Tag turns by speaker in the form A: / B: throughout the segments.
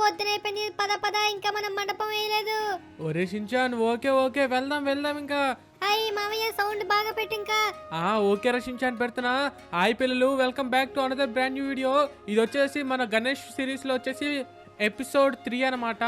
A: పొద్దున అయిపోయింది పద పద ఇంకా మనం మండపం వేయలేదు.
B: ఒరే షించాన్ ఓకే ఓకే వెళ్దాం వెళ్దాం ఇంకా.
A: అయ్యి మామయ్య సౌండ్ బాగా పెట్టి ఇంకా.
B: ఆ ఓకే రా షించాన్ పెడుతున్నా. హాయ్ పిల్లలు welcome back to another brand new video. ఇది వచ్చేసి మన గణేష్ సిరీస్లో వచ్చేసి ఎపిసోడ్ త్రీ అనమాట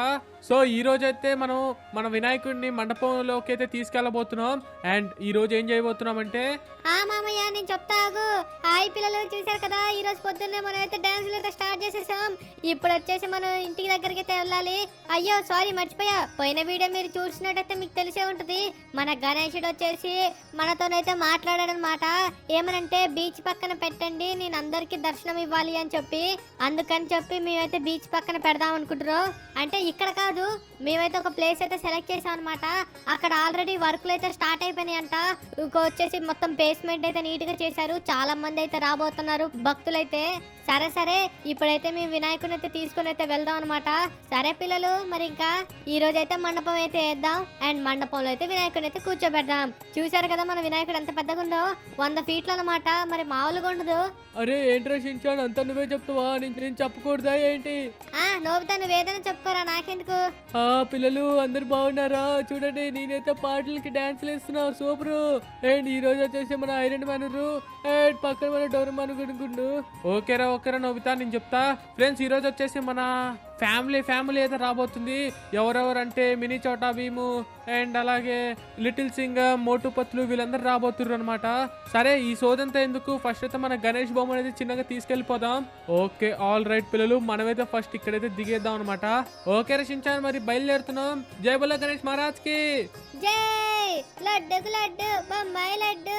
B: సో ఈ రోజు అయితే మనం మన వినాయకుడిని మండపంలోకి అయితే తీసుకెళ్ళబోతున్నాం. అండ్ ఈ రోజు ఏం చేయబోతున్నాం అంటే
A: ఆ మామయ్య నేను చెప్తాగు హాయ్ పిల్లలు చూశారు కదా ఈ రోజు పొద్దున్నే మనం అయితే డాన్సులు అయితే స్టార్ట్ చేసేసాం. ఇప్పుడు వచ్చేసి మనం ఇంటికి దగ్గరికి అయితే వెళ్ళాలి. అయ్యో సారీ మర్చిపోయా. పోయిన వీడియో మీరు చూసినట్టయితే మీకు తెలిసే ఉంటుంది. మన గణేశుడు వచ్చేసి మనతోనైతే మాట్లాడాడనమాట. ఏమనంటే బీచ్ పక్కన పెట్టండి నేను అందరికీ దర్శనం ఇవ్వాలి అని చెప్పి. అందుకని చెప్పి మేమైతే బీచ్ పక్కన పెడదాం అనుకుంటున్నాం. అంటే ఇక్కడ కాదు మేమైతే ఒక ప్లేస్ అయితే సెలెక్ట్ చేసాం అనమాట అక్కడ ఆల్రెడీ వర్క్లు అయితే స్టార్ట్ అయిపోయినాయి అంట ఇంకో వచ్చేసి మొత్తం బేస్మెంట్ అయితే నీట్గా చేశారు. చాలా మంది అయితే రాబోతున్నారు భక్తులైతే. సరే సరే ఇప్పుడైతే మేము వినాయకుని అయితే తీసుకుని అయితే వెళ్దాం అనమాట సరే పిల్లలు మరి ఇంకా ఈ రోజు అయితే మండపం అయితే వేద్దాం. అండ్ మండపంలో అయితే వినాయకుని అయితే కూర్చోబెడదాం. చూశారు కదా మన వినాయకుడు ఎంత పెద్దగా ఉందో? వంద ఫీట్లు అనమాట మరి మామూలుగా ఉండదు.
B: అరే ఏంట్రా షించాన్ అంత నువ్వే చెప్తావా? నేను చెప్పకూడదా ఏంటి?
A: ఆ నోబితా నువ్వు ఏదైనా చెప్పుకోరా. నాకెందుకు?
B: ఆ పిల్లలు అందరు బాగున్నారా? చూడండి నేనైతే పాటలకి డాన్స్ వేస్తున్నా సూపర్. అండ్ ఈ రోజు వచ్చేసి మన ఐరన్ మనరు అండ్ పక్కన మన డోర్ మ్యాన్ ఓకేరా ఓకేరా నవ్వుతా నేను చెప్తా. ఫ్రెండ్స్ ఈ రోజు వచ్చేసి మన ఫ్యామిలీ ఫ్యామిలీ అయితే రాబోతుంది. ఎవరెవరు అంటే మినీ చోటా భీము అండ్ అలాగే లిటిల్ సింగ్ మోటు పత్లు వీళ్ళందరూ రాబోతున్నారు అనమాట సరే ఈ సోదంతా ఎందుకు? ఫస్ట్ అయితే మన గణేష్ బొమ్మ అనేది చిన్నగా తీసుకెళ్ళిపోదాం. ఓకే ఆల్ రైట్ పిల్లలు మనమైతే ఫస్ట్ ఇక్కడైతే దిగేద్దాం అనమాట ఓకే రచించాను మరి బయలుదేరుతున్నాం. జై గణేష్ మహారాజ్కి
A: జై లడ్డుకు లడ్డు బొమ్మాయి లడ్డు.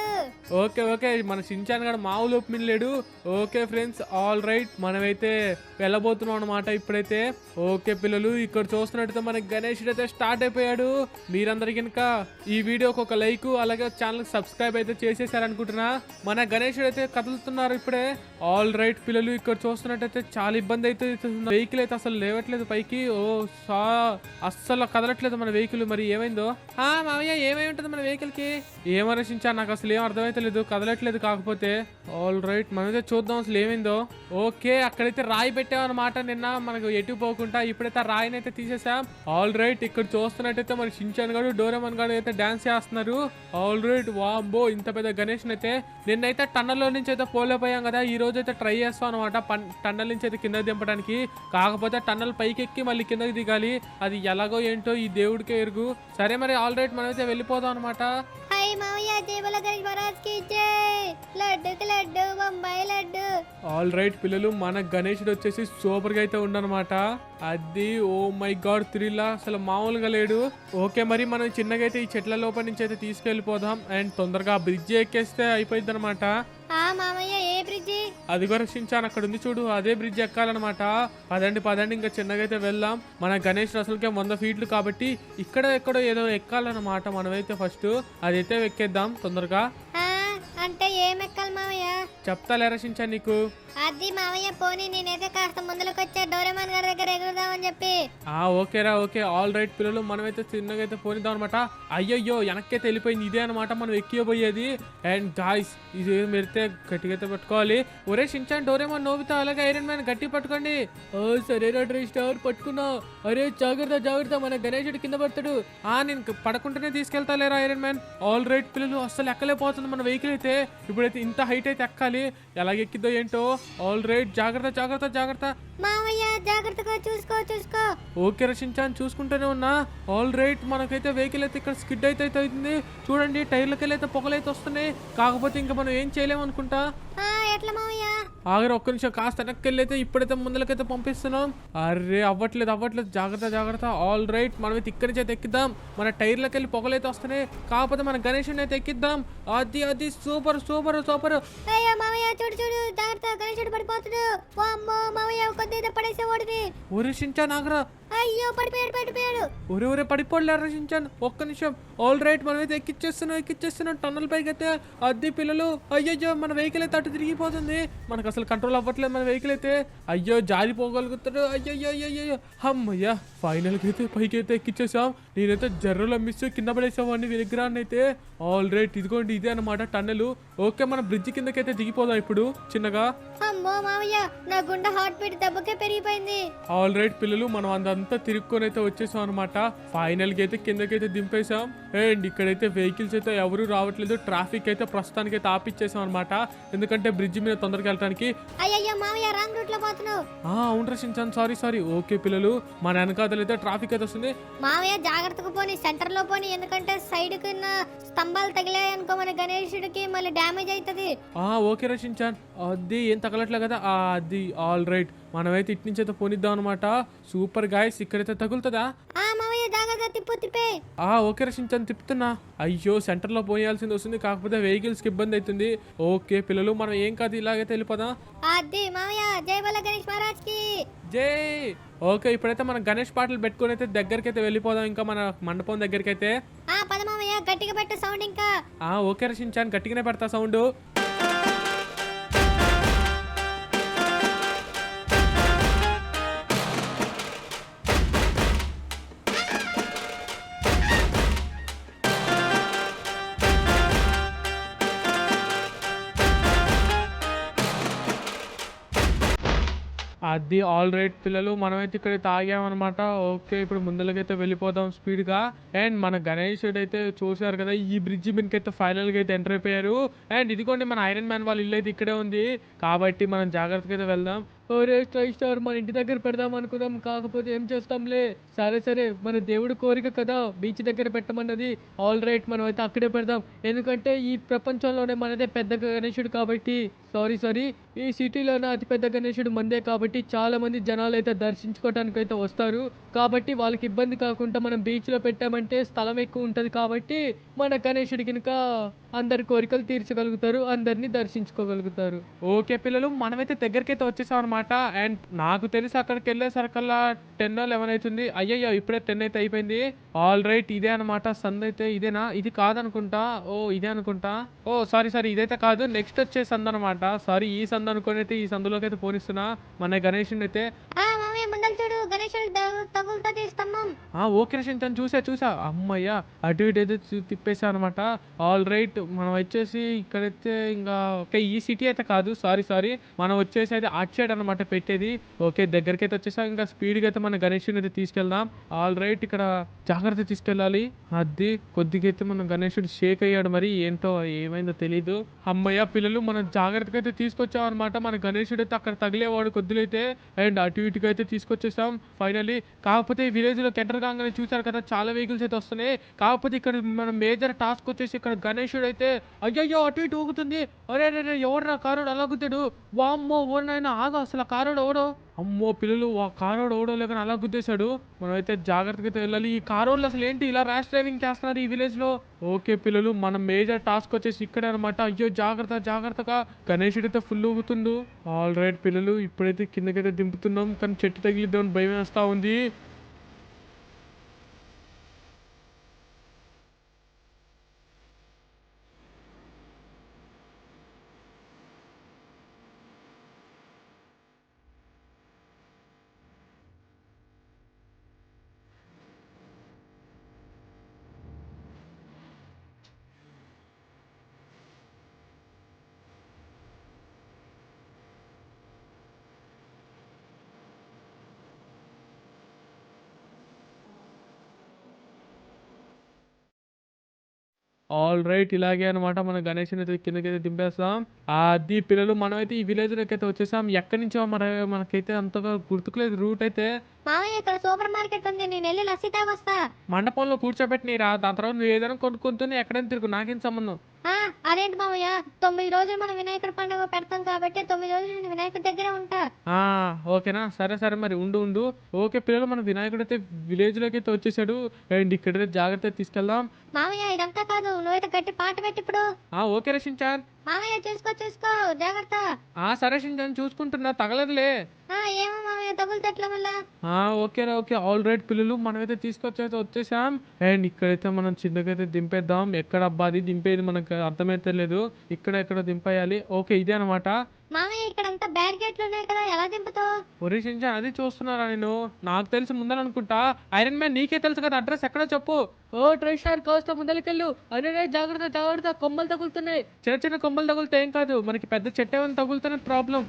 B: Okay okay. మన షించాన్ గడ మామూలు ఒప్పిన లేడు. Okay friends. All right. మనమైతే వెళ్ళబోతున్నాం అనమాట ఇప్పుడైతే. ఓకే పిల్లలు. ఇక్కడ చూస్తున్నట్టయితే మనకి గణేష్ అయితే స్టార్ట్ అయిపోయాడు. మీరందరికీ కనుక ఈ వీడియోకి ఒక లైక్ అలాగే ఛానల్ సబ్స్క్రైబ్ అయితే చేసేసారనుకుంటున్నా. మన గణేషుడు అయితే కదులుతున్నారు ఇప్పుడే. ఆల్ రైట్ పిల్లలు. ఇక్కడ చూస్తున్నట్టయితే చాలా ఇబ్బంది అయితే వెహికల్ అయితే అసలు లేవట్లేదు పైకి. ఓ సా అస్సలు కదలట్లేదు మన వెహికల్. మరి ఏమైందో? ఆ మామయ్య ఏమై ఉంటుంది మన వెహికల్కి ఏమరసించా నాకు అసలు ఏం అర్థమైతలేదు కదలట్లేదు కాకపోతే. ఆల్ రైట్ మనమైతే చూద్దాం అసలు ఏమైందో. ఓకే అక్కడైతే రాయి పెట్టామన్నమాట నిన్న. మనకు ఎటు పోకుండా ఇప్పుడైతే ఆ రాయిని అయితే తీసేసాం. ఆల్ రైట్ ఇక్కడ చూస్తున్నట్టయితే మన షించాన్ గారు డోరేమన్ గారు అయితే డాన్స్ చేస్తున్నారు. ఆల్ రైట్ వాంబో ఇంత పెద్ద గణేష్ అయితే. నిన్నైతే టన్నల్లో నుంచి అయితే పోలేపోయాం కదా. ఈ రోజు అయితే ట్రై చేస్తాం అనమాట టన్నల్ నుంచి అయితే కింద దింపడానికి. కాకపోతే టన్నల్ పైకి ఎక్కి మళ్ళీ కిందకి దిగాలి. అది ఎలాగో ఏంటో ఈ దేవుడికే ఎరుగు. సరే మరి ఆల్ రైట్ మనమైతే వెళ్ళిపోదాం అనమాట
A: హాయ్ మామయ్య జేబుల గణేష్ మహారాజ్కి జై. లడ్డుకి లడ్డు బొంబాయి లడ్డు.
B: ఆల్ రైట్ పిల్లలు మన గణేషుడు వచ్చేసి సూపర్గా అయితే ఉండనమాట అది ఓ మై గాడ్ త్రిల్లా అసలు మామూలుగా లేడు. ఓకే మరి మనం చిన్నగా అయితే ఈ చెట్ల లోపల నుంచి అయితే తీసుకెళ్ళిపోదాం. అండ్ తొందరగా బ్రిడ్జ్ ఎక్కేస్తే అయిపోయింది అనమాట
A: ఆ మామయ్య ఏ బ్రిడ్జి?
B: అది కూడా రక్షించాను అక్కడ ఉంది చూడు అదే బ్రిడ్జ్ ఎక్కాలన్నమాట. పదండి పదండి ఇంకా చిన్నగా అయితే వెళ్దాం. మన గణేష్ అసలుకే వంద ఫీట్లు కాబట్టి ఇక్కడ ఎక్కడో ఏదో ఎక్కాలన్నమాట మనమైతే ఫస్ట్ అదైతే ఎక్కేద్దాం తొందరగా.
A: ఆ, అంటే ఏం ఎక్కాలి మామయ్య
B: చెప్తా లేరసించా నీకు.
A: అది మామయ్య పోనీ నేనైతే కాస్త ముందులకు వచ్చా డోరేమాన్ గారి దగ్గర ఎగురుదామని చెప్పి.
B: ఆ ఓకేరా ఓకే. ఆల్ రైట్ పిల్లలు మనమైతే చిన్నగా అయితే పోనిద్దాం అనమాట అయ్యయ్యో వెనక్కైతే వెళ్ళిపోయింది ఇదే అనమాట మనం ఎక్కిపోయేది అండ్ గాయస్ ఇది మీరైతే గట్టిగా అయితే పట్టుకోవాలి. ఒరే షించాన్ డోరేమోన్ నోబితా అలాగే ఐరన్ మ్యాన్ గట్టి పట్టుకోండి. ఓ సరేరా డ్రై స్టార్ పట్టుకున్నా. అరే జాగ్రత్త జాగ్రత్త మన గణేశుడు కింద పడతాడు. ఆ నేను పడకుండానే తీసుకెళ్తా లేరా ఐరన్ మ్యాన్ ఆల్ రైట్ పిల్లలు అస్సలు ఎక్కలేకపోతుంది మన వెహికల్ అయితే. ఇప్పుడైతే ఇంత హైట్ అయితే ఎక్కాలి. ఎలాగెక్కిద్దో ఏంటో? ఆల్ రైట్ జాగ్రత్త జాగ్రత్త జాగ్రత్త.
A: మామయ్య జాగ్రత్తగా చూసుకో చూసుకో.
B: ఓకే రచించాను చూసుకుంటూనే ఉన్నా. ఆల్ రైట్ మనకైతే వెహికల్ అయితే ఇక్కడ స్కిడ్ అయితే అయితే అవుతుంది. చూడండి టైర్లకి అయితే పొగలైతే వస్తున్నాయి. కాకపోతే ఇంకా మనం ఏం చేయలేము అనుకుంటా?
A: ఎట్లా మామయ్య
B: ఆగరు ఒక్క నిమిషం కాస్త వెనక్కి అయితే ఇప్పుడైతే ముందలకైతే పంపిస్తున్నాం. అరే అవ్వట్లేదు అవ్వట్లేదు. జాగ్రత్త జాగ్రత్త. ఆల్ రైట్ మనమైతే ఇక్కడి నుంచి అయితే ఎక్కిద్దాం. మన టైర్లకి వెళ్ళి పొగలైతే వస్తున్నాయి. కాకపోతే మన గణేషుని అయితే ఎక్కిద్దాం. అది అది సూపర్. సూపర్ సూపర్
A: అయ్యో మామయ్య చూడు చూడు జాగ్రత్త గణేశుడు పడిపోతుడు వామ్మో మామయ్య కొద్దిగా పడేసే ఓడిది
B: ఊరిషించా నాగరా.
A: అయ్యో పడిపోయాడు పడిపోయాడు.
B: ఒరే ఒరే పడిపోలేరు రచించాను ఒక్క నిమిషం. ఆల్ రైట్ మనం అయితే ఎక్కిచ్చేస్తున్నాం ఎక్కిచ్చేస్తున్నాం. టన్నల్ పైకి అయితే అద్దె పిల్లలు అయ్యయ్యో మన వెహికల్ అయితే అటు తిరిగిపోతుంది. మనకు అసలు కంట్రోల్ అవ్వట్లేదు మన వెహికల్ అయితే. అయ్యో జారిపోగలుగుతాడు అయ్యయ్యో అయ్యయ్యో అమ్మయ్యా ఫైనల్కి అయితే పైకి అయితే ఎక్కిచ్చేసాం. నేనైతే జర్రలో మిస్ కింద పడేసామండి విగ్రహాన్ని అయితే. ఆల్ రైట్ ఇదిగోండి ఇదే అనమాట టన్నెల్ ఓకే మన బ్రిడ్జ్ కిందకైతే దిగిపోదాం ఇప్పుడు చిన్నగా.
A: అమ్మో మామయ్య నా గుండె హార్ట్ బీట్ దెబ్బకే పెరిగిపోయింది.
B: ఆల్ రైట్ పిల్లలు మనం అందంతా తిరుక్కొని అయితే వచ్చేసాం అనమాట ఫైనల్కి అయితే కిందకైతే దింపేసాం అండ్ ఇక్కడైతే వెహికల్స్ అయితే ఎవరు రావట్లేదు. ట్రాఫిక్ అయితే ప్రస్తుతానికి అయితే ఆపిచ్చేసాం అనమాట ఎందుకంటే బ్రిడ్జ్ మీద తొందరగా వెళ్ళడానికి
A: అయ్యయ్యో మామయ్య రాంగ్ రూట్లో పోతున్నావు.
B: ఆ అవును రచించాను సారీ సారీ ఓకే పిల్లలు మన వెనకాతలు అయితే ట్రాఫిక్ అయితే వస్తుంది.
A: మామయ్య జాగ్రత్తగా పోని సెంటర్లో పోని. ఎందుకంటే సైడ్ కింద స్తంభాలు తగిలాయి అనుకో మన గణేశుడికి మళ్ళీ డ్యామేజ్ అవుతుంది
B: ఆ ఓకే రచించాన్ అది ఏం తగలట్లే కదా? ఆ, అది ఆల్ రైట్ మనమైతే ఇటు నుంచి అయితే పోనిద్దాం అనమాట సూపర్ గాయస్ ఇక్కడైతే తగులుతుందా?
A: ఆ జాగ్రత్త తిప్పు తిప్పే.
B: ఆ ఓకే రచించాను తిప్పుతున్నా. అయ్యో సెంటర్లో పోయాల్సింది వస్తుంది కాకపోతే వెహికల్స్కి ఇబ్బంది అవుతుంది. ఓకే పిల్లలు మనం ఏం కాదు ఇలాగైతే వెళ్ళిపోదాం
A: అది మామయ్య జై బల గణేష్ మహారాజ్కి
B: జై! ఓకే ఇప్పుడైతే మనం గణేష్ పాటలు పెట్టుకొని అయితే దగ్గరికి అయితే వెళ్ళిపోదాం ఇంకా మన మండపం దగ్గరికి అయితే
A: ఆ పద మామయ్య గట్టిగా పెట్టు సౌండ్ ఇంకా.
B: ఆ ఓకే రచించాను గట్టిగానే పెడతా సౌండ్. అది ఆల్ రైట్ పిల్లలు మనమైతే ఇక్కడ తాగామన్నమాట. ఓకే ఇప్పుడు ముందరకైతే వెళ్ళిపోదాం స్పీడ్గా. అండ్ మన గణేష్ అయితే చూశారు కదా ఈ బ్రిడ్జ్ మీదకైతే ఫైనల్గా అయితే ఎంటర్ అయిపోయారు. అండ్ ఇదిగోండి మన ఐరన్ మ్యాన్ వాళ్ళ ఇల్లు అయితే ఇక్కడే ఉంది. కాబట్టి మనం జాగ్రత్తగా అయితే వెళ్దాం. ఓరే ట్రై స్టార్ మన ఇంటి దగ్గర పెడదాం అనుకుందాం కాకపోతే ఏం చేస్తాంలే? సరే సరే మన దేవుడు కోరిక కదా బీచ్ దగ్గర పెట్టమన్నది. ఆల్ రైట్ మనం అయితే అక్కడే పెడదాం. ఎందుకంటే ఈ ప్రపంచంలోనే మనదే పెద్ద గణేశుడు కాబట్టి. సారీ సారీ ఈ సిటీలోనే అతిపెద్ద గణేశుడు మందే కాబట్టి చాలా మంది జనాలు అయితే దర్శించుకోవడానికి అయితే వస్తారు. కాబట్టి వాళ్ళకి ఇబ్బంది కాకుండా మనం బీచ్లో పెట్టామంటే స్థలం ఎక్కువ ఉంటుంది కాబట్టి మన గణేశుడి కనుక అందరి కోరికలు తీర్చగలుగుతారు అందరినీ దర్శించుకోగలుగుతారు. ఓకే పిల్లలు మనమైతే దగ్గరికైతే వచ్చేసాం అనమాట అండ్ నాకు తెలిసి అక్కడికి వెళ్ళేసరికల్లా టెన్ లెవెన్ అవుతుంది. అయ్యయ్యో ఇప్పుడే టెన్ అయితే అయిపోయింది. ఆల్ రైట్ ఇదే అనమాట సంద్ అయితే ఇదేనా? ఇది కాదనుకుంటా. ఓ ఇదే అనుకుంటా. ఓ సారీ సారీ ఇదైతే కాదు. నెక్స్ట్ వచ్చే సంద్ అనమాట సారీ ఈ సంద్ అనుకుని అయితే ఈ సందులోకి అయితే పోనిస్తున్నా. మన గణేషుని అయితే.
A: ఆ
B: ఓకే రచించాను చూసా చూసా. అమ్మయ్య అటు ఇటు అయితే తిప్పేసా అనమాట ఆల్ రైట్ మనం వచ్చేసి ఇక్కడైతే ఇంకా ఓకే ఈ సిటీ అయితే కాదు. సారీ సారీ మనం వచ్చేసి అయితే అటు సైడ్ అనమాట పెట్టేది. ఓకే దగ్గరికి అయితే వచ్చేసా. ఇంకా స్పీడ్గా అయితే మన గణేషుని అయితే తీసుకెళ్దాం. ఆల్ రైట్ ఇక్కడ జాగ్రత్త తీసుకెళ్ళాలి. అది కొద్దిగా అయితే మన గణేషుడు షేక్ అయ్యాడు మరి. ఏంటో ఏమైందో తెలీదు. అమ్మయ్య పిల్లలు మనం జాగ్రత్తగా అయితే తీసుకొచ్చాం అనమాట మన గణేషుడు అయితే అక్కడ తగిలేవాడు కొద్దులైతే అండ్ అటు ఇటుగా అయితే తీసుకొచ్చేసాం. ఫైనలీ కాకపోతే ఈ విలేజ్లో ఎంటర్ కాగానే చూసారు కదా చాలా వెహికల్స్ అయితే వస్తున్నాయి. కాకపోతే ఇక్కడ మన మేజర్ టాస్క్ వచ్చేసి ఇక్కడ గణేషుడు అయితే అయ్యయ్యో అటు ఇటు ఊగుతుంది. అరే అరే ఎవరు నా అలా అలాగుతాడు వామ్మో ఓనైనా ఆగా అసలు ఆ కారోడు ఎవడో? అమ్మో పిల్లలు ఆ కారోడు ఓడో లేక అలా గుద్దేశాడు. మనం అయితే జాగ్రత్తగా అయితే వెళ్ళాలి. ఈ కారోళ్ళు అసలు ఏంటి? ఇలా ర్యాష్ డ్రైవింగ్ చేస్తున్నారు ఈ విలేజ్లో? ఓకే పిల్లలు మన మేజర్ టాస్క్ వచ్చేసి ఇక్కడే అనమాట అయ్యో జాగ్రత్త జాగ్రత్తగా. గణేషుడు అయితే ఫుల్ ఊగుతుండు. ఆల్ రైట్ పిల్లలు ఇప్పుడైతే కిందకైతే దింపుతున్నాం. కానీ చెట్టు తగిలిద్దామని భయం వేస్తా ఉంది. ఆల్ రైట్ ఇలాగే అనమాట మన గణేష్ని అయితే కిందకైతే దింపేస్తాం. అది పిల్లలు మనమైతే ఈ విలేజ్లోకి అయితే వచ్చేసాం. ఎక్కడి నుంచో మన మనకైతే అంతగా గుర్తుకులేదు రూట్ అయితే
A: మామయ్య ఇక్కడ సూపర్ మార్కెట్ ఉంది. నేను వెళ్ళి లస్సీ తాగొస్తా
B: మండపంలో కూర్చోబెట్టినరా దాని తర్వాత నువ్వు ఏదైనా కొనుక్కుంటూనే ఎక్కడైనా తిరుగు. నాకేం సంబంధం?
A: ఆ, అదేంటి మామయ్య తొమ్మిది రోజులు మనం వినాయకుడి పండుగ పెడతాం కాబట్టి తొమ్మిది రోజులు నేను వినాయకుడి దగ్గరే ఉంటా.
B: ఆ, ఓకేనా? సరే సరే మరి. ఉండు ఉండు. ఓకే పిల్లలు మన వినాయకుడు అయితే విలేజ్లోకి అయితే వచ్చేసాడు. అండ్ ఇక్కడైతే జాగ్రత్త తీసుకెళ్దాం?
A: మామయ్య ఇదంతా కాదు. నువ్వైతే గట్టి పాట పెట్టి ఇప్పుడు
B: ఆ ఓకే రచించాన్
A: మామయ్య చూసుకో చూసుకో జాగ్రత్త.
B: ఆ సరే షించాన్ చూసుకుంటున్నా తగలదులే.
A: ఆ, ఏమో మామయ్య తగులుతట్ల వల్ల
B: ఆ, ఓకేరా ఓకే ఆల్ రైట్ పిల్లలు మనమైతే తీసుకొచ్చైతే వచ్చేసాం. అండ్ ఇక్కడైతే మనం చిన్నగా అయితే దింపేద్దాం. ఎక్కడ అబ్బా అది దింపేది మనకు అర్థమైతే లేదు. ఇక్కడ ఎక్కడ దింపేయాలి? ఓకే ఇదే అనమాట
A: మామయ్య ఇక్కడ అంతా బ్యారికేట్లు ఉన్నాయి కదా ఎలా దింపుతావు?
B: ఒరే షించాన్ అది చూస్తున్నారా నేను? నాకు తెలిసి ముందని అనుకుంటా ఐరన్ మ్యాన్ నీకే తెలుసు కదా అడ్రస్ ఎక్కడో చెప్పు.
C: ఓ ట్రై స్టార్ కాస్త ముందరికెళ్ళు. అరే జాగ్రత్త జాగ్రత్త కొమ్మలు తగులుతున్నాయి.
B: చిన్న చిన్న కొమ్మలు తగిలితే ఏం కాదు మనకి పెద్ద చెట్టు ఏమైనా తగులుతేనే ప్రాబ్లం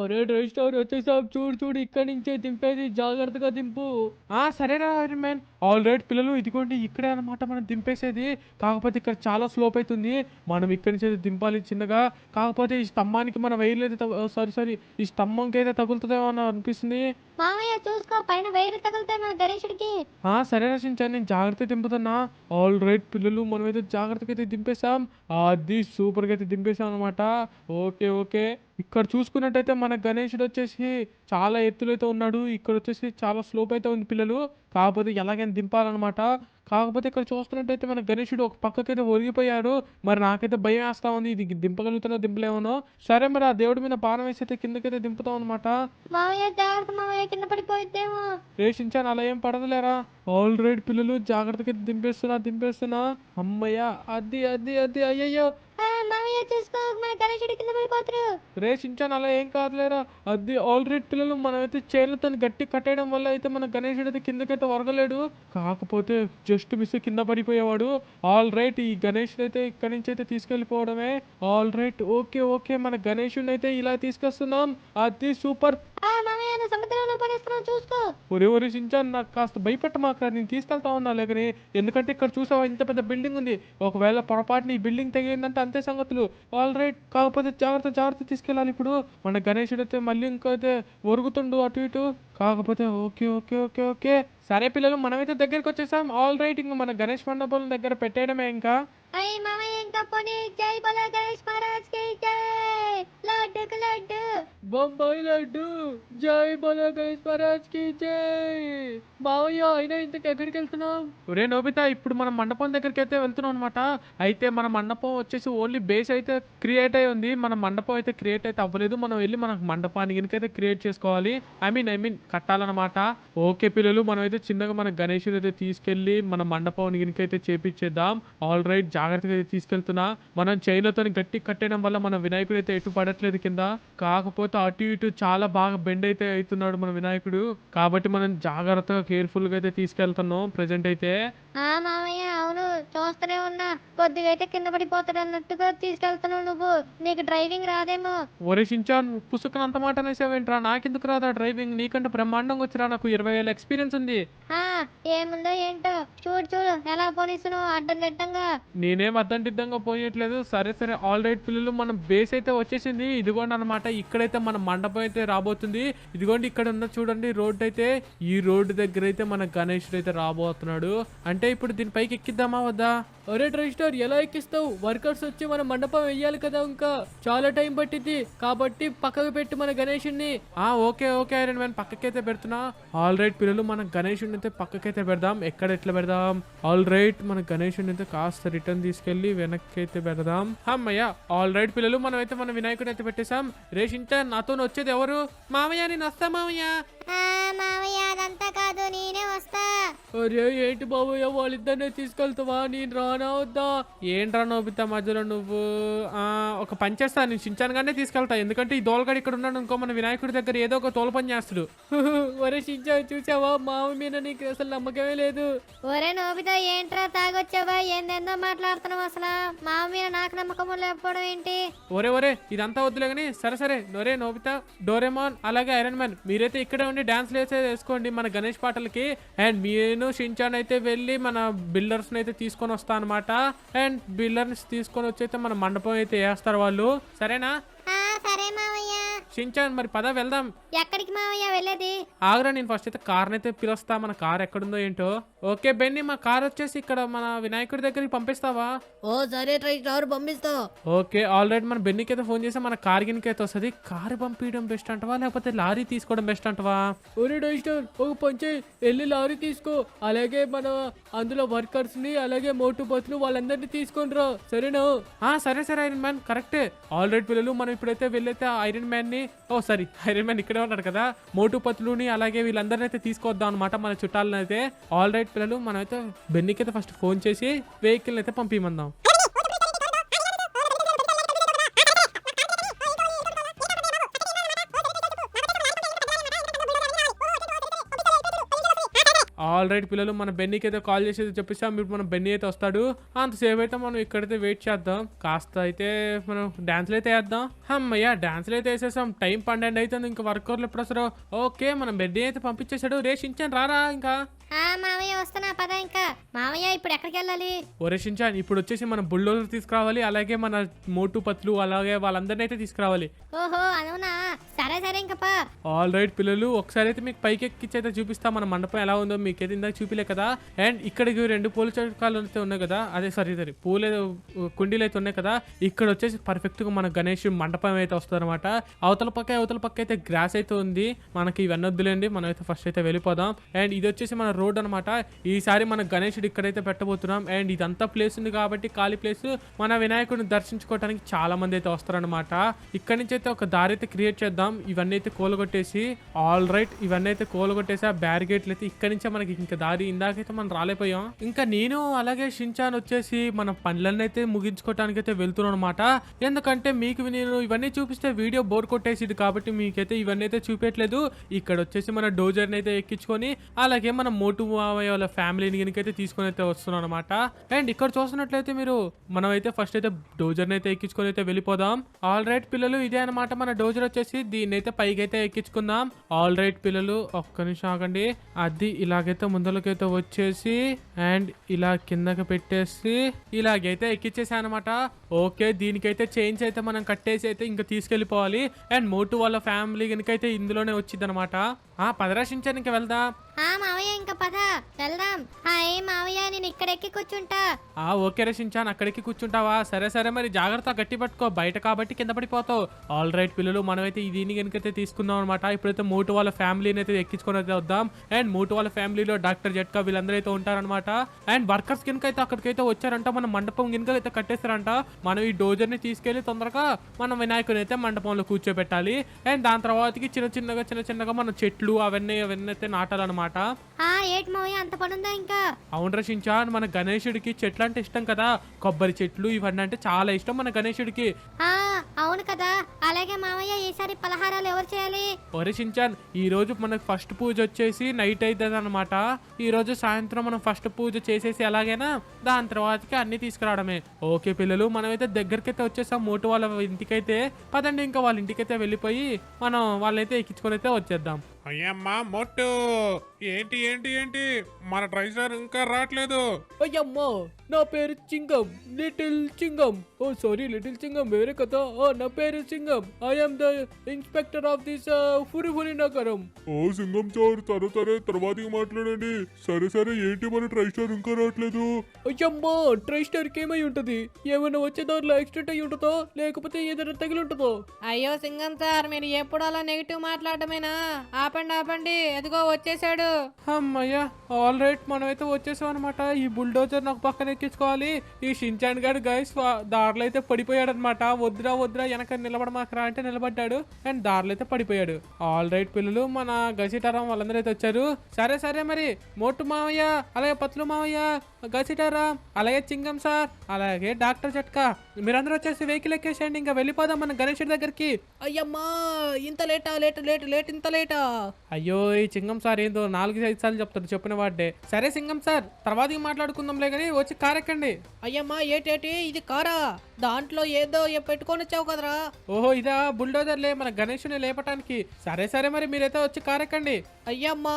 C: ఒరే ట్రై స్టార్ వచ్చేసాం చూడు చూడు ఇక్కడి నుంచే దింపేది జాగ్రత్తగా దింపు.
B: ఆ సరేరా ఐరన్ మ్యాన్ ఆల్ రైట్ పిల్లలు ఇదిగోండి ఇక్కడే అనమాట మనం దింపేసేది. కాకపోతే ఇక్కడ చాలా స్లోప్ అవుతుంది మనం ఇక్కడి నుంచి అయితే దింపాలి చిన్నగా. కాకపోతే ఈ స్తంభానికి మనం వేయలేదు సారీ సారీ ఈ స్తంభంకి అయితే తగులుతుందేమో అని అనిపిస్తుంది.
A: మామయ్య చూసుకో పైన వైర్ తగులుతాయి మన గణేశుడికి
B: ఆ సరే రచించాను నేను జాగ్రత్త దింపుతున్నా. ఆల్ రైట్ పిల్లలు మనమైతే జాగ్రత్తగా అయితే దింపేశాం. అది సూపర్గా అయితే దింపేశాం అనమాట ఓకే ఓకే. ఇక్కడ చూసుకున్నట్టయితే మన గణేశుడు వచ్చేసి చాలా ఎత్తులో అయితే ఉన్నాడు. ఇక్కడ వచ్చేసి చాలా స్లోప్ అయితే ఉంది పిల్లలు. కాకపోతే ఎలాగైనా దింపాలన్నమాట. కాకపోతే ఇక్కడ చూస్తున్నట్టయితే మన గణేశుడు ఒక పక్కకైతే ఒరిగిపోయాడు. మరి నాకైతే భయం వేస్తా ఉంది. ఇది దింపగలుగుతానో దింపలేమనో. సరే మరి ఆ దేవుడి మీద పానం వేసి అయితే కిందకైతే దింపుతాం అనమాట రేషించాను అలా ఏం పడదులేరా. ఆల్ రైట్ పిల్లలు జాగ్రత్తగా దింపేస్తున్నా దింపేస్తున్నా. అమ్మయ్య అది అది అది అయ్యయ్యో.
A: ఆ, మామయ్య చూసుకో మన గణేశుడి కింద పడిపోతారు.
B: రేషించాను అలా ఏం కాదులేరా? అది ఆల్ రైట్ పిల్లలు మనమైతే చైన్లతో గట్టి కట్టేయడం వల్ల అయితే మన గణేశుడు అయితే కిందకైతే వరగలేడు. కాకపోతే జస్ట్ మిస్ కింద పడిపోయేవాడు. ఆల్ రైట్ ఈ గణేశుడు అయితే ఇక్కడి నుంచి అయితే తీసుకెళ్ళిపోవడమే. ఆల్ రైట్ ఓకే ఓకే మన గణేశుడిని అయితే ఇలా తీసుకొస్తున్నాం. అది సూపర్
A: సముద్రంలో పడేస్తున్నావు చూసుకో.
B: ఒరే ఒరే సించాన్ నాకు కాస్త భయపెట్టమాక నేను తీసుకెళ్తా ఉన్నా లేకని. ఎందుకంటే ఇక్కడ చూసావా ఇంత పెద్ద బిల్డింగ్ ఉంది. ఒకవేళ పొరపాటున ఈ బిల్డింగ్ తెగిందంటే అంతే సంగతులు. ఆల్ రైట్ కాకపోతే జాగ్రత్త జాగ్రత్త తీసుకెళ్ళాలి ఇప్పుడు. మన గణేషుడు అయితే మళ్ళీ ఇంకైతే ఒరుగుతుండు అటు ఇటు. కాకపోతే ఓకే ఓకే ఓకే ఓకే. సరే పిల్లలు మనమైతే దగ్గరికి వచ్చేసాం. ఆల్ రైట్ ఇంకా మన గణేష్ మండపం దగ్గర పెట్టేయడమే ఇంకా.
A: ఇంకా జై గణేష్ మహారాజ్కి జై.
C: బొంబాయి లడ్డు జై బోలో గణేష్ మహారాజ్కి జై. మావయ్య అయినా ఇంతకు ఎక్కడికి వెళ్తున్నాం
B: ఒరే నోబితా ఇప్పుడు మనం మండపం దగ్గరికి అయితే వెళ్తున్నాం అనమాట అయితే మన మండపం వచ్చేసి ఓన్లీ బేస్ అయితే క్రియేట్ అయి ఉంది. మన మండపం అయితే క్రియేట్ అయితే అవ్వలేదు. మనం వెళ్ళి మన మండపాన్ని కనుకైతే క్రియేట్ చేసుకోవాలి. ఐ మీన్ ఐ మీన్ కట్టాలన్నమాట. ఓకే పిల్లలు మనం అయితే చిన్నగా మన గణేషుడు అయితే తీసుకెళ్ళి మన మండపం కనుకైతే చేపించేద్దాం. ఆల్ రైట్ జాగ్రత్తగా అయితే తీసుకెళ్తున్నా. మనం చైన్లతో గట్టి కట్టేయడం వల్ల మన వినాయకుడు అయితే ఎటు పడట్లేదు కింద. కాకపోతే అటు ఇటు చాలా బాగా బెండ్ అయితే అవుతున్నాడు మన వినాయకుడు. కాబట్టి మనం జాగ్రత్తగా కేర్ఫుల్గా అయితే తీసుకెళ్తున్నాం. ప్రజెంట్ అయితే
A: ఆ మామయ్య అవును. చూస్తూనే ఉన్నా. కొద్దిగా అయితే కింద పడిపోతాడు అన్నట్టుగా తీసుకెళ్తున్నావు నువ్వు. నీకు డ్రైవింగ్ రాదేమో.
B: ఒరే షించాన్ పుస్తకం అంత మాట అనేసావేంట్రా? నాకెందుకు రాదా డ్రైవింగ్? నీకంటే బ్రహ్మాండంగా వచ్చిరా నాకు. ఇరవై ఏళ్ళ ఎక్స్పీరియన్స్ ఉంది.
A: ఆ ఏముందో ఏంటో. చూడు చూడు. ఎలా పోలీసును అడ్డం దిడ్డంగా
B: నేనేం అద్దంటిద్దంగా పోయట్లేదు. సరే సరే. ఆల్ రైట్ పిల్లలు మన బేస్ అయితే వచ్చేసింది. ఇదిగోండి అనమాట ఇక్కడైతే మన మండపం అయితే రాబోతుంది. ఇదిగోండి ఇక్కడ ఉన్న చూడండి రోడ్ అయితే ఈ రోడ్డు దగ్గర అయితే మన గణేషుడు అయితే రాబోతున్నాడు. అంటే ఇప్పుడు దీని పైకి ఎక్కిద్దామా వద్దా?
C: అరే ట్రై స్టార్ ఎలా ఎక్కిస్తావు? వర్కర్స్ వచ్చి మన మండపం వెయ్యాలి కదా ఇంకా. చాలా టైం పట్టింది కాబట్టి పక్కకు పెట్టి మన గణేషుణ్ణి.
B: ఆ ఓకే ఓకే ఐరన్ మ్యాన్. పక్కకైతే పెడుతున్నా. ఆల్ రైట్ పిల్లలు మన గణేషుడిని అయితే పక్కకైతే పెడదాం. ఎక్కడ ఎట్లా పెడదాం? ఆల్ రైట్ మన గణేషుడిని అయితే కాస్త రిటర్న్ తీసుకెళ్ళి వెనక్కి అయితే పెడదాం. అమ్మయ్య ఆల్ రైట్ పిల్లలు మనం అయితే మన వినాయకుడు అయితే పెట్టేశాం. రేషించా నాతో వచ్చేది ఎవరు? మామయ్య నేను వస్తా మామయ్య.
A: ఆ మామయ్య అదంతా కాదు నేనే వస్తా.
C: అరే ఏంటి బాబయ్య వాళ్ళిద్దరినే తీసుకెళ్తావా? నేను రానా. వద్దా
B: ఏంట్రా నోబితా మధ్యలో నువ్వు? ఆ, ఒక పని చేస్తా నేను చించానుగానే తీసుకెళ్తా. ఎందుకంటే ఈ దోలగాడు ఇక్కడ ఉన్నాడు ఇంకో మన వినాయకుడి దగ్గర ఏదో ఒక తోలు పని చేస్తాడు.
C: ఒరే షించా చూసావా? మామ మీద నీకు అసలు నమ్మకమే లేదు.
A: ఒరే నోబితా ఏంట్రా తాగొచ్చావా? ఏందేందో మాట్లాడుతున్నావు అసలు? మా మీద నాకు నమ్మకం లేకపోవడం ఏంటి?
B: ఒరే ఒరే ఇదంతా వద్దులే కానీ సరే సరే. నొరే నోబితా డోరేమాన్ అలాగే ఐరన్ మ్యాన్. మీరైతే ఇక్కడే ఉండి డాన్స్ వేసే వేసుకోండి మన గణేష్ పాటలకి. అండ్ నేను షించాన్ అయితే వెళ్ళి మన బిల్డర్స్ అయితే తీసుకొని వస్తా అనమాట అండ్ బిల్డర్స్ తీసుకొని వచ్చి అయితే మన మండపం అయితే వేస్తారు వాళ్ళు. సరేనా?
A: సరే
B: షించాన్ మరి పద వెళ్దాం.
A: ఎక్కడికి మామయ్య వెళ్ళేది?
B: ఆగ్రా నేను ఫస్ట్ అయితే కార్ని అయితే పిలుస్తా. మన కార్ ఎక్కడుందో ఏంటో. ఓకే బెన్ని మా కార్ వచ్చేసి ఇక్కడ మన వినాయకుడి దగ్గరికి పంపిస్తావా?
C: ఓ సరే ట్రైస్టార్ పంపిస్తా.
B: ఓకే ఆల్రెడీ మన బెన్నికి అయితే ఫోన్ చేస్తే మన కార్ గినికి అయితే వస్తుంది. కార్ పంపించడం బెస్ట్ అంటవా లేకపోతే లారీ తీసుకోవడం బెస్ట్ అంటవా?
C: ఒరే ట్రైస్టార్ ఒక పంచే వెళ్ళి లారీ తీసుకో. అలాగే మన అందులో వర్కర్స్ని అలాగే మోటు బతులు వాళ్ళందరినీ తీసుకొని రా సరేనా?
B: ఆ సరే సరే ఐరన్ మ్యాన్ కరెక్టే. ఆల్రెడీ పిల్లలు మనం ఇప్పుడైతే వెళ్ళైతే ఐరన్ మ్యాన్ని ఓ సారీ ఐరన్ మ్యాన్ ఇక్కడే ఉన్నాడు కదా మోటు పత్లుని అలాగే వీళ్ళందరినీ అయితే తీసుకొద్దాం అనమాట మన చుట్టాలను అయితే ఆల్ రైట్ పిల్లలు మనమైతే అయితే అయితే ఫస్ట్ ఫోన్ చేసి వెహికల్ అయితే పంపించమందాం ఆల్ రైట్ పిల్లలు మన బెన్నీకి అయితే కాల్ చేసి అయితే చెప్పిస్తాం మీరు మన బెన్నీ అయితే వస్తాడు. అంతసేపు అయితే మనం ఇక్కడైతే వెయిట్ చేద్దాం. కాస్త అయితే మనం డాన్స్లు అయితే వేద్దాం. అమ్మయ్య డాన్స్లు అయితే వేసేసాం. టైం పన్నెండు అవుతుంది ఇంకా వర్కర్లు ఎప్పుడు వస్తారు? ఓకే మనం బెన్నీ అయితే పంపించేశాడు. రేషించాను రారా ఇంకా.
A: ఆ మామయ్య వస్తున్నా పద ఇంకా. మామయ్య ఇప్పుడు ఎక్కడికి వెళ్ళాలి?
B: ఒరేషించాన్ ఇప్పుడు వచ్చేసి మనం బుల్డోజర్ తీసుకురావాలి అలాగే మన మోటు పత్లు అలాగే వాళ్ళందరినీ అయితే తీసుకురావాలి.
A: ఓహో అవునా? సరే సరే ఇంకా పా.
B: ఆల్ రైట్ పిల్లలు ఒకసారి అయితే మీకు పైకి ఎక్కించి అయితే చూపిస్తా మన మండపం ఎలా ఉందో మీకు అయితే ఇందాక చూపిలే కదా. అండ్ ఇక్కడికి రెండు పూల చెట్కాలు అయితే ఉన్నాయి కదా. అదే సరే సరే పూల కుండీలు అయితే ఉన్నాయి కదా. ఇక్కడ వచ్చేసి పర్ఫెక్ట్గా మన గణేష్ మండపం అయితే వస్తుంది అనమాట అవతల పక్క అవతల పక్క అయితే గ్రాస్ అయితే ఉంది. మనకి ఇవన్నీ వద్దులేండి మనం అయితే ఫస్ట్ అయితే వెళ్ళిపోదాం. అండ్ ఇది వచ్చేసి మన రోడ్ అనమాట ఈసారి మన గణేషుడు ఇక్కడైతే పెట్టబోతున్నాం. అండ్ ఇదంతా ప్లేస్ ఉంది కాబట్టి ఖాళీ ప్లేస్. మన వినాయకుడిని దర్శించుకోవడానికి చాలా మంది అయితే వస్తారనమాట ఇక్కడ నుంచి అయితే ఒక దారి అయితే క్రియేట్ చేద్దాం. ఇవన్నీ అయితే కోలగొట్టేసి. ఆల్ రైట్ ఇవన్నీ అయితే కోలగొట్టేసి ఆ బ్యారిగేట్లు అయితే ఇక్కడ నుంచే మనకి ఇంకా దారి ఇందాకైతే మనం రాలేపోయాం ఇంకా నేను అలాగే షించాన్ వచ్చేసి మన పనులన్నీ అయితే ముగించుకోవటానికి అయితే వెళ్తున్నాను అనమాట ఎందుకంటే మీకు నేను ఇవన్నీ చూపిస్తే వీడియో బోర్ కొట్టేసిది కాబట్టి మీకైతే ఇవన్నీ అయితే చూపించట్లేదు ఇక్కడ వచ్చేసి మన డోజర్ని అయితే ఎక్కించుకొని అలాగే మన మోటు మావయ్య వాళ్ళ ఫ్యామిలీని కనుకైతే తీసుకొని అయితే వస్తున్నాం అనమాట అండ్ ఇక్కడ చూస్తున్నట్లయితే మీరు మనం అయితే ఫస్ట్ అయితే డోజర్ని అయితే ఎక్కించుకొని అయితే వెళ్ళిపోదాం. ఆల్ రైట్ పిల్లలు ఇదే అనమాట మన డోజర్ వచ్చేసి. దీన్ని అయితే పైకి అయితే ఎక్కించుకుందాం. ఆల్ రైట్ పిల్లలు ఒక్క నిమిషం ఆగండి. అది ఇలాగైతే ముందరకైతే వచ్చేసి అండ్ ఇలా కిందకి పెట్టేసి ఇలాగైతే ఎక్కించేసా అనమాట ఓకే దీనికైతే చైన్స్ అయితే మనం కట్టేసి అయితే ఇంకా తీసుకెళ్ళిపోవాలి. అండ్ మోటు వాళ్ళ ఫ్యామిలీ కనుకైతే ఇందులోనే వచ్చింది అనమాట ఆ పదరాశించానికి వెళ్దాం?
A: ఆ మావయ్య ఇంకా పద. వెళ్దాం. హాయ్ మావయ్య నేను ఇక్కడ ఎక్కి కూర్చుంటా.
B: ఆ ఓకే రచించాను అక్కడికి కూర్చుంటావా? సరే సరే మరి జాగ్రత్త గట్టి పట్టుకో. బయట కాబట్టి కింద పడిపోతావు. ఆల్ రైట్ పిల్లలు మనమైతే ఈ దీని కనుకైతే తీసుకుందాం అనమాట ఇప్పుడైతే మోటు వాళ్ళ ఫ్యామిలీని అయితే ఎక్కించుకొని అయితే వద్దాం. అండ్ మోటు వాళ్ళ ఫ్యామిలీలో డాక్టర్ జట్కా వీళ్ళందరూ అయితే ఉంటారనమాట అండ్ వర్కర్స్ కింద అయితే అక్కడికైతే వచ్చారంట. మన మండపం కింద అయితే కట్టేస్తారంట మనం ఈ డోజర్ని తీసుకెళ్ళి తొందరగా మనం వినాయకుని అయితే మండపంలో కూర్చోబెట్టాలి. అండ్ దాని తర్వాతకి చిన్న చిన్నగా చిన్న చిన్నగా మన చెట్లు అవన్నీ అవన్నీ అయితే నాటాలన్నమాట.
A: ఆ ఏటి మావయ్య అంత పనుందా ఇంకా?
B: మన గణేశుడికి చెట్లు అంటే ఇష్టం కదా. కొబ్బరి చెట్లు ఇవన్నీ అంటే చాలా ఇష్టం మన గణేశుడికి
A: ఆ అవును కదా. అలాగే మావయ్య ఈసారి పలహారాలు ఎవరు చేయాలి?
B: ఒరే షించాన్ ఈ రోజు మనకు ఫస్ట్ పూజ వచ్చేసి నైట్ అవుతుంది అనమాట ఈ రోజు సాయంత్రం మనం ఫస్ట్ పూజ చేసేసి ఎలాగైనా దాని తర్వాతకి అన్ని తీసుకురావడమే. ఓకే పిల్లలు మనమైతే దగ్గరికి అయితే వచ్చేసాం. మోటు వాళ్ళ ఇంటికైతే. పదండి ఇంకా వాళ్ళ ఇంటికైతే వెళ్ళిపోయి మనం వాళ్ళైతే ఎక్కించుకొని అయితే వచ్చేద్దాం.
D: అయ్యమ్మా మొట్టు! ఏంటి ఏంటి ఏంటి? మన డ్రైవర్ ఇంకా రావట్లేదు.
C: అయ్యమ్మా నా పేరు చింగం లిటిల్ చింగం. ఓ సారీ లిటిల్ చింగం వేరే కదా. ఓ నా పేరు Singham. I'm the inspector of this ఫురి ఫురి నగరం
D: ఓ సింగం సార్ సరే సరే తర్వాతకి మాట్లాడండి. సరే సరే ఏంటి మన డ్రైవర్ ఇంకా రావట్లేదు?
C: అయ్యమ్మా ట్రైస్టర్కి ఏమై ఉంటది? ఏమైనా వచ్చే దారిలో యాక్సిడెంట్ అయి ఉంటుందో? లేకపోతే ఏదైనా తగిలి ఉంటుందో?
E: అయ్యో సింగం సార్ మీరు ఎప్పుడు అలా నెగిటివ్ మాట్లాడమేనా ఆపండి ఆపండి. ఎదుగో వచ్చేసాడు.
B: అమ్మయ్యా ఆల్ రైట్ మనమైతే వచ్చేసాం అనమాట ఈ బుల్డోజర్ నాకు పక్కన ఎక్కించుకోవాలి. ఈ షించాన్ గారు గైస్ దారిలో అయితే పడిపోయాడు అనమాట వద్దురా వద్దురా వెనక నిలబడమాకరా అంటే నిలబడ్డాడు. అండ్ దారిలో అయితే పడిపోయాడు. ఆల్ రైట్ పిల్లలు మన గసిటారం వాళ్ళందరూ అయితే వచ్చారు. సరే సరే మరి. మోటు మావయ్య అలాగే పత్లు మావయ్య. గసిటారం? అలాగే చింగం సార్ అలాగే డాక్టర్ చట్కా మీరందరూ వచ్చేసి వెహికల్ ఎక్కేసేయండి ఇంకా వెళ్ళిపోదాం మన గణేశుడి దగ్గరికి.
E: అయ్యమ్మా ఇంత లేటా లేట్ లేట్ లేట్ ఇంత లేటా?
B: అయ్యో ఈ చింగం సార్ ఏందో నాలుగు ఐదు సార్లు చెప్తాడు చెప్పిన వాడే సరే సింగం సార్ తర్వాత మాట్లాడుకుందాంలే కానీ వచ్చి కారెక్కండి
E: అయ్యమ్మా ఏటేటి ఇది కారా? దాంట్లో ఏదో పెట్టుకొని వచ్చావు కదరా?
B: ఓహో ఇదా బుల్డోజర్లే మన గణేషుని లేపటానికి. సరే సరే మరి మీరైతే వచ్చి కారెక్కండి
E: అయ్యమ్మా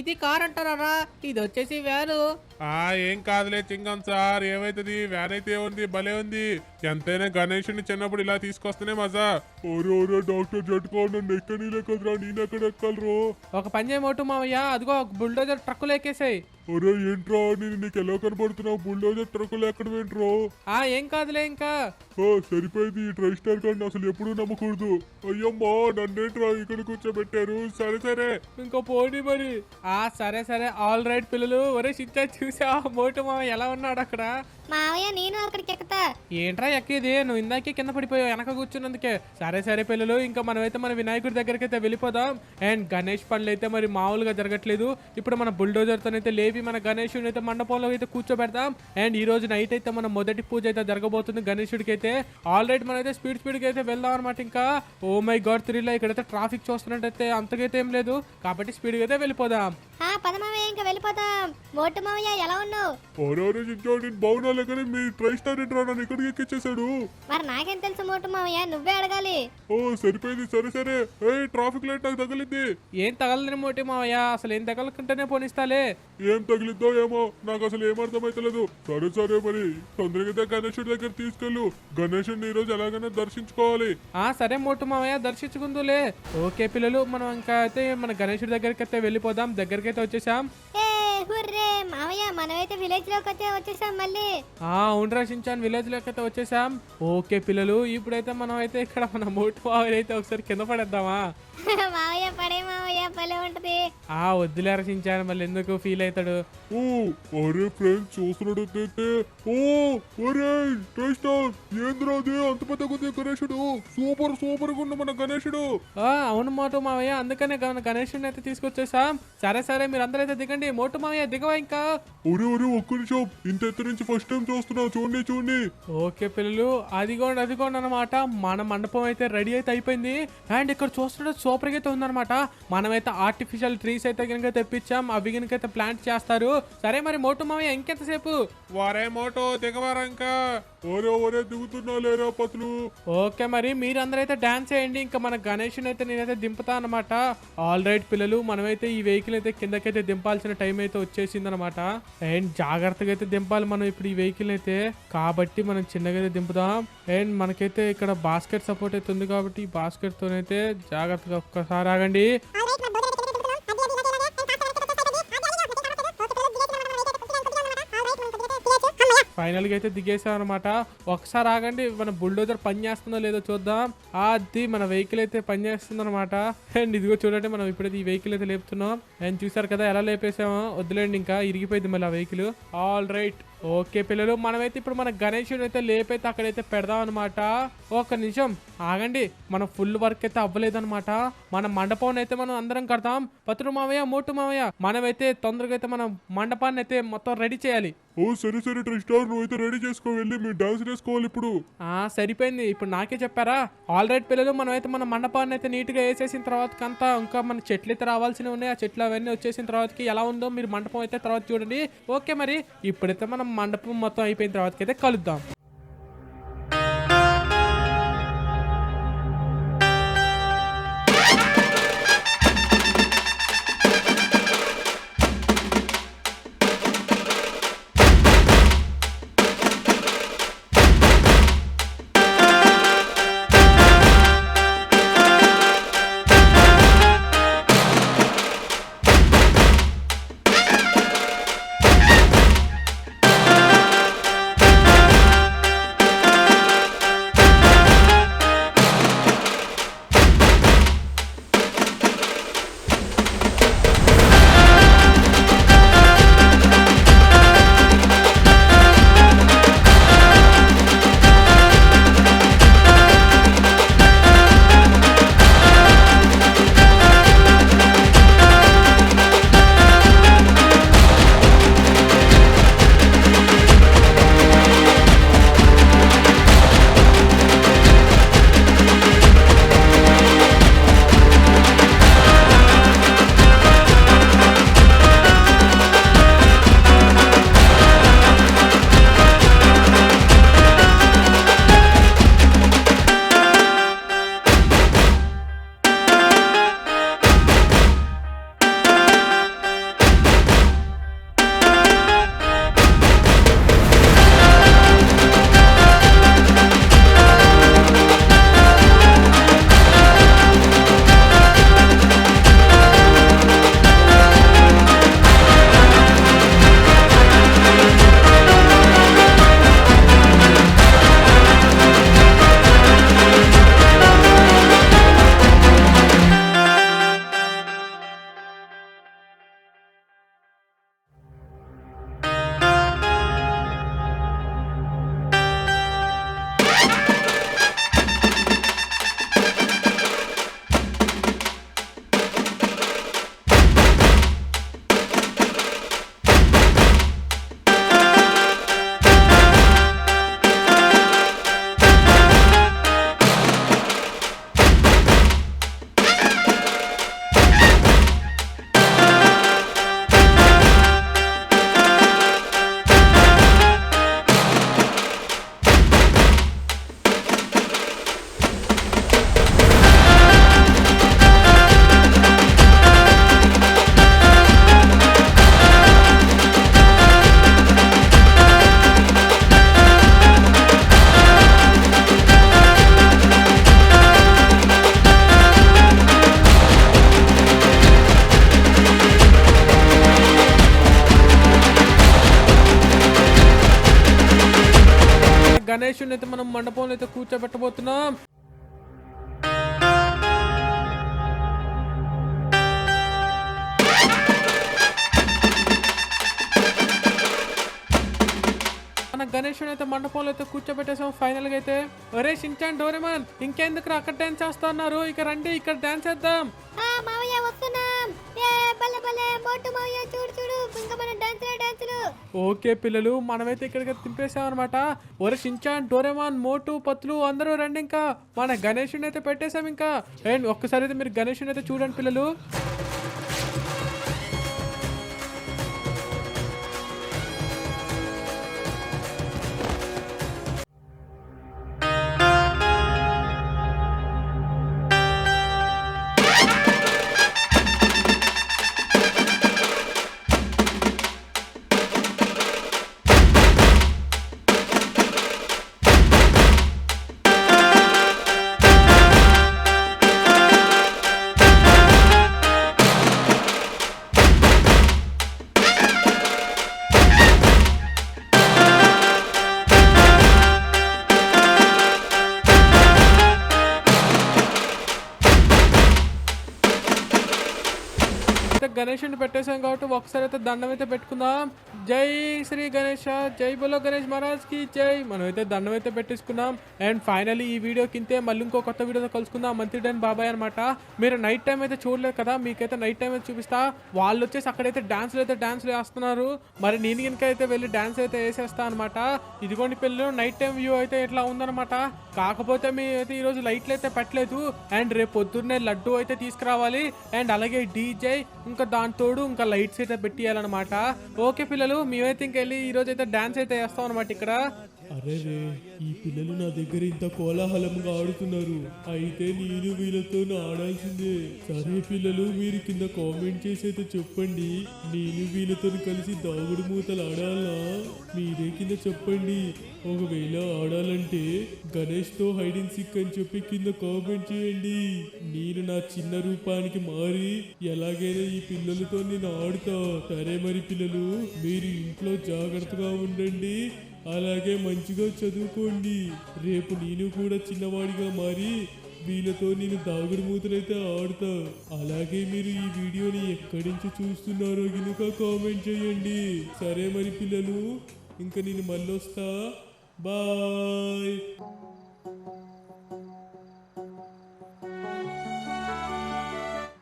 E: ఇది కార్ అంటారా ఇది వచ్చేసి వ్యాను.
D: ఆ ఏం కాదులే చింగం సార్ ఏమైతుంది? వ్యాన్ అయితే ఉంది భలే ఉంది. ఎంతైనా గణేషుని చిన్నప్పుడు ఇలా తీసుకొస్తేనే మజా. ఓరే ఓరే డాక్టర్ జట్టుకో నన్ను ఎక్కనీలే కదరా నేను ఎక్కడ ఎక్కలరో.
B: ఒక పని చేయ మోటు మావయ్య అదిగో ఒక బుల్డోజర్ ట్రక్కులు ఎక్కేసాయి.
D: ఒరే ఏంట్రా నేను నీకు ఎలా కనబడుతున్నావు? బుల్డోజర్ ట్రక్కులు ఎక్కడ ఏంట్రో?
B: ఆ ఏం కాదులే ఇంకా.
D: ఓ సరిపోయింది ఈ ట్రై స్టార్ కార్డ్ అసలు ఎప్పుడూ నమ్మకూడదు. అయ్యమ్మా నన్నేంట్రా ఇక్కడ కూర్చోబెట్టారు? సరే సరే.
B: ఇంకో పోటీ మరి. ఆ సరే సరే. ఆల్ రైట్ పిల్లలు. ఒరే చిచ్చా చూసా మోటు మావయ్య ఎలా ఉన్నాడు అక్కడ?
A: మావయ్య నేను అక్కడికి ఎక్కుతా.
B: ఏంట్రా ఎక్కేది. నువ్వు ఇందాకే కింద పడిపోయావు వెనక కూర్చున్నందుకే. సరే సరే పిల్లలు ఇంకా మనమైతే మన వినాయకుడి దగ్గరికి అయితే వెళ్ళిపోదాం. అండ్ గణేష్ పనులు అయితే మరి మామూలుగా జరగట్లేదు. ఇప్పుడు మన బుల్డోజర్తో అయితే లేపి మన గణేషుని అయితే మండపంలో అయితే కూర్చోబెడతాం. అండ్ ఈ రోజు నైట్ అయితే మన మొదటి పూజ అయితే జరగబోతుంది గణేషుడికి అయితే ఆల్రెడీ మనం అయితే స్పీడ్ స్పీడ్కి అయితే వెళ్దాం అనమాట ఇంకా. ఓ మై గాడ్ త్రీలో ఇక్కడైతే ట్రాఫిక్ చూస్తున్నట్టయితే అంతకైతే ఏం లేదు. కాబట్టి స్పీడ్గా అయితే వెళ్ళిపోదాం.
A: ఇంకా వెళ్ళిపోతాం మోటు మావయ్య ఎలా ఉన్నావు?
D: బాగున్నా మీ ట్రై స్టార్ ఇక్కడికి ఎక్కించేశాడు
A: మరి నాకేం తెలుసు మోటు మావయ్య? నువ్వే అడగాలి.
D: ఓ సరిపోయింది. సరే సరే. ఏ ట్రాఫిక్ లైట్ నాకు తగిలింది.
B: ఏం తగలని మోటి మావయ్య? అసలు ఏం తగలకుంటేనే పోనిస్తాలే.
D: ఏం తగిలిద్దో ఏమో నాకు అసలు ఏం అర్థమైతలేదు. సరే సరే మరి. తొందరగా గణేశుడి దగ్గర తీసుకెళ్ళు. గణేశుడిని ఈ రోజు ఎలాగైనా దర్శించుకోవాలి.
B: ఆ సరే మోటు మావయ్య దర్శించుకుందులే. ఓకే పిల్లలు మనం ఇంకా అయితే మన గణేశుడి దగ్గరికి అయితే వెళ్ళిపోదాం. దగ్గరికి అయితే వచ్చేసాం.
A: ఏ మావయ్య మనమైతే విలేజ్లోకి అయితే వచ్చేసాం మళ్ళీ.
B: ఆ అవును రచించాను విలేజ్లోకి అయితే వచ్చేసాం. ఓకే పిల్లలు ఇప్పుడైతే మనం అయితే ఇక్కడ మన మోటు మావయ్య అయితే ఒకసారి కింద పడేద్దామా?
A: మావయ్య పడే మావయ్య భలే ఉంటది.
B: ఆ వద్దులే రచించాను మళ్ళీ ఎందుకు ఫీల్ అవుతాడు?
D: ఓ ఒరే ఫ్రెండ్స్ చూస్తున్నట్టయితే ఓ ఒరే ట్రై స్టార్ ఏంద్రా అది? అంత పెద్ద ఉంది గణేశుడు సూపర్ సూపర్గా ఉన్న మన గణేశుడు
B: ఆ అవును మోటు మావయ్య అందుకనే గణ- గణేశుడిని అయితే తీసుకొచ్చేసాం. సరే సరే మీరు అందరూ అయితే దిగండి. మోటు మావయ్య దిగవా ఇంకా?
D: ఒరే ఒరే ఒక్క నిమిషం. ఇంత ఎత్తు నుంచి ఫస్ట్ టైం చూస్తున్నా చూడండి చూడండి.
B: ఓకే పిల్లలు అదిగోండి అదిగోండి అనమాట మన మండపం అయితే రెడీ అయితే అయిపోయింది. అండ్ ఇక్కడ చూస్తుంటే సూపర్ అయితే ఉందన్నమాట. మనమైతే ఆర్టిఫిషియల్ ట్రీస్ అయితే కనుక తెప్పించాం. అవి కనుక అయితే ప్లాంట్ చేస్తారు. సరే మరి మోటు మావయ్య ఇంకెంతసేపు?
D: వారే మోటో దిగవారా ఇంకా. ఒరే ఒరే దిగుతున్నా లేరా పతులు?
B: ఓకే మరి మీరందరూ అయితే డాన్స్ చేయండి. ఇంకా మన గణేష్ అయితే నేనైతే దింపుతా అనమాట ఆల్ రైట్ పిల్లలు మనమైతే ఈ వెహికల్ అయితే కిందకైతే దింపాల్సిన టైం అయితే వచ్చేసింది అనమాట అండ్ జాగ్రత్తగా అయితే దింపాలి మనం ఇప్పుడు ఈ వెహికల్ అయితే. కాబట్టి మనం చిన్నగా అయితే దింపుదాం. అండ్ మనకైతే ఇక్కడ బాస్కెట్ సపోర్ట్ అయితే ఉంది కాబట్టి ఈ బాస్కెట్ తోనైతే జాగ్రత్తగా ఒక్కసారి ఆగండి. ఫైనల్గా అయితే దిగేసాం అనమాట ఒకసారి ఆగండి మన బుల్డోజర్ పని చేస్తుందో లేదో చూద్దాం. అది మన వెహికల్ అయితే పని చేస్తుంది అనమాట అండ్ ఇదిగో చూడండి మనం ఇప్పుడైతే ఈ వెహికల్ అయితే లేపుతున్నాం. అండ్ చూసారు కదా ఎలా లేపేసామో వద్దులేండి ఇంకా ఇరిగిపోయింది మళ్ళీ ఆ వెహికల్. ఆల్ రైట్ ఓకే పిల్లలు మనమైతే ఇప్పుడు మన గణేషుడు అయితే లేపైతే అక్కడైతే పెడదాం అనమాట ఒక నిమిషం ఆగండి మన ఫుల్ వర్క్ అయితే అవ్వలేదనమాట మన మండపం అయితే మనం అందరం కడతాం. పత్రు మావయ్య మోటు మావయ్య మనమైతే తొందరగా అయితే మనం మండపాన్ని అయితే మొత్తం రెడీ చేయాలి.
D: ఓ సరే సరే ట్రిస్టార్ నువ్వైతే రెడీ చేసుకో వెళ్ళి మీరు డాన్స్ చేసుకోవాలి ఇప్పుడు.
B: ఆ సరిపోయింది. ఇప్పుడు నాకే చెప్పారా? ఆల్ రైట్ పిల్లలు మనం అయితే మన మండపాన్ని అయితే నీట్గా వేసేసిన తర్వాత కంతా ఇంకా మన చెట్లు అయితే రావాల్సినవి ఉన్నాయి. ఆ చెట్లు అవన్నీ వచ్చేసిన తర్వాతకి ఎలా ఉందో మీరు మండపం అయితే తర్వాత చూడండి. ఓకే మరి ఇప్పుడైతే మనం మండపం మొత్తం అయిపోయిన తర్వాతకి అయితే కలుద్దాం. మన గణేషుని అయితే మండపంలో అయితే కూర్చోబెట్టేసాం ఫైనల్గా అయితే ఒరే షించాన్ డోరేమాన్ ఇంకెందుకు అక్కడ డాన్స్ చేస్తున్నారు? ఇక రండి ఇక్కడ డాన్స్ చేద్దాం. ఓకే పిల్లలు మనమైతే ఇక్కడికి తింపేసాం అనమాట ఒరే షించాన్ డోరేమాన్ మోటు పత్తులు అందరూ రండి ఇంకా. మన గణేషుని అయితే పెట్టేశాం ఇంకా. అండ్ ఒక్కసారి అయితే మీరు గణేషుని అయితే చూడండి పిల్లలు. పెట్టేశాం కాబట్టి ఒకసారి అయితే దండం అయితే పెట్టుకుందాం. జై శ్రీ గణేష్ జై బలో గణేష్ మహారాజ్కి జై. మనం అయితే దండం అయితే పెట్టేసుకున్నాం. అండ్ ఫైనలీ ఈ వీడియో కింతే మళ్ళీ ఇంకో కొత్త వీడియోతో కలుసుకుందాం. మంత్రి డన్ బాబాయ్ అనమాట మీరు నైట్ టైం అయితే చూడలేదు కదా మీకైతే నైట్ టైం అయితే చూపిస్తా. వాళ్ళు వచ్చేసి అక్కడైతే డాన్స్లు అయితే డాన్స్లు వేస్తున్నారు. మరి నేను కనుక అయితే వెళ్ళి డాన్స్ అయితే వేసేస్తా అనమాట ఇదిగోండి పిల్లలు నైట్ టైం వ్యూ అయితే ఇట్లా ఉందన్నమాట. కాకపోతే మీ అయితే ఈరోజు లైట్లు అయితే పెట్టలేదు. అండ్ రేపు పొద్దున్నే లడ్డు అయితే తీసుకురావాలి. అండ్ అలాగే డీజే ఇంకా దాని తోడు ఇంకా లైట్స్ అయితే పెట్టియాలన్నమాట. ఓకే పిల్లలు మేమైతే ఇంకెళ్ళి ఈ రోజు అయితే డాన్స్ అయితే వేస్తాం అనమాట ఇక్కడ.
C: అరే రే ఈ పిల్లలు నా దగ్గర ఇంత కోలాహలంగా ఆడుతున్నారు. అయితే నేను వీళ్ళతో ఆడాల్సిందే. సరే పిల్లలు మీరు కింద కామెంట్ చేసి అయితే చెప్పండి. నేను వీళ్ళతో కలిసి దాగుడు మూతలు ఆడాలా? మీరే కింద చెప్పండి. ఒకవేళ ఆడాలంటే గణేష్తో హైడ్ అండ్ సిక్ అని చెప్పి కింద కామెంట్ చేయండి. నేను నా చిన్న రూపానికి మారి ఎలాగైనా ఈ పిల్లలతో నేను ఆడుతా. సరే మరి పిల్లలు మీరు ఇంట్లో జాగ్రత్తగా ఉండండి. అలాగే మంచిగా చదువుకోండి. రేపు నేను కూడా చిన్నవాడిగా మారి వీళ్ళతో నేను దాగుడు మూతలైతే ఆడుతా. అలాగే మీరు ఈ వీడియోని ఎక్కడి నుంచి చూస్తున్నారో కనుక కామెంట్ చేయండి. సరే మరి పిల్లలు ఇంకా నేను మళ్ళీ వస్తా Bye.